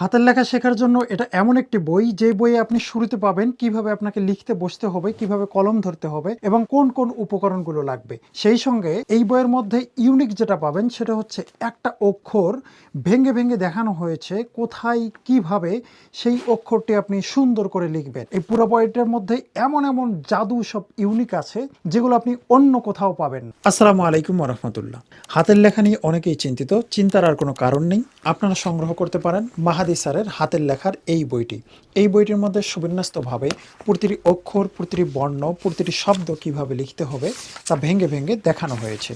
হাতের লেখা শেখার জন্য এটা এমন একটি বই, যে বইয়ে আপনি শুরুতে পাবেন কীভাবে আপনাকে লিখতে বসতে হবে, কীভাবে কলম ধরতে হবে এবং কোন কোন উপকরণগুলো লাগবে। সেই সঙ্গে এই বইয়ের মধ্যে ইউনিক যেটা পাবেন সেটা হচ্ছে একটা অক্ষর ভেঙে ভেঙে দেখানো হয়েছে কোথায়, কীভাবে সেই অক্ষরটি আপনি সুন্দর করে লিখবেন। এই পুরো বইটার মধ্যে এমন এমন জাদু সব ইউনিক আছে, যেগুলো আপনি অন্য কোথাও পাবেন। আসসালামু আলাইকুম রহমতুল্লাহ হাতের লেখা নিয়ে অনেকেই চিন্তিত, চিন্তার আর কোনো কারণ নেই। আপনারা সংগ্রহ করতে পারেন মাহাদি স্যারের হাতের লেখার এই বইটি। এই বইটির মধ্যে সুবিন্যস্তভাবে প্রতিটি অক্ষর, প্রতিটি বর্ণ, প্রতিটি শব্দ কীভাবে লিখতে হবে তা ভেঙে ভেঙে দেখানো হয়েছে।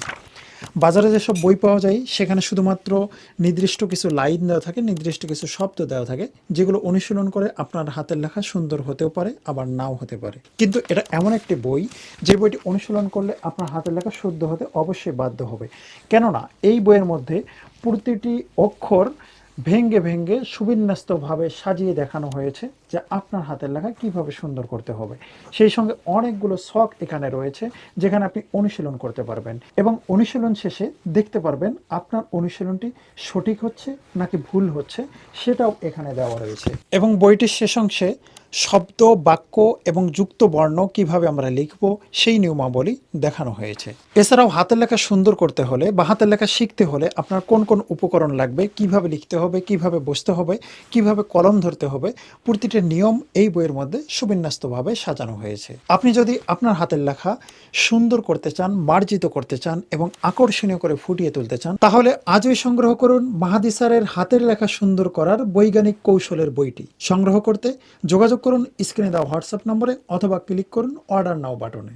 বাজারে যেসব বই পাওয়া যায়, সেখানে শুধুমাত্র নির্দিষ্ট কিছু লাইন দেওয়া থাকে, নির্দিষ্ট কিছু শব্দ দেওয়া থাকে, যেগুলো অনুশীলন করে আপনার হাতের লেখা সুন্দর হতেও পারে, আবার নাও হতে পারে। কিন্তু এটা এমন একটি বই, যে বইটি অনুশীলন করলে আপনার হাতের লেখা শুদ্ধ হতে অবশ্যই বাধ্য হবে। কেননা, এই বইয়ের মধ্যে প্রতিটি অক্ষর ভেঙ্গে ভেঙ্গে সুবিন্যস্তভাবে সাজিয়ে দেখানো হয়েছে যে আপনার হাতের লেখা কীভাবে সুন্দর করতে হবে। সেই সঙ্গে অনেকগুলো শখ এখানে রয়েছে যেখানে আপনি অনুশীলন করতে পারবেন এবং অনুশীলন শেষে দেখতে পারবেন আপনার অনুশীলনটি সঠিক হচ্ছে নাকি ভুল হচ্ছে সেটাও এখানে দেওয়া রয়েছে। এবং বইটির শেষ অংশে শব্দ, বাক্য এবং যুক্ত বর্ণ কীভাবে আমরা লিখব, সেই নিয়মাবলী দেখানো হয়েছে। এছাড়াও হাতের লেখা সুন্দর করতে হলে বা হাতের লেখা শিখতে হলে আপনার কোন কোন উপকরণ লাগবে, কীভাবে লিখতে হবে, কীভাবে বসতে হবে, কীভাবে কলম ধরতে হবে, প্রতিটি নিয়ম এই বইয়ের মধ্যে সুবিন্যস্তভাবে সাজানো হয়েছে। আপনি যদি আপনার হাতের লেখা সুন্দর করতে চান, মার্জিত করতে চান এবং আকর্ষণীয় করে ফুটিয়ে তুলতে চান, তাহলে আজই সংগ্রহ করুন মাহাদি স্যারের হাতের লেখা সুন্দর করার বৈজ্ঞানিক কৌশলের বইটি। সংগ্রহ করতে যোগাযোগ করুন স্ক্রিনে দেওয়া হোয়াটসঅ্যাপ নম্বরে অথবা ক্লিক করুন অর্ডার নাও বাটনে।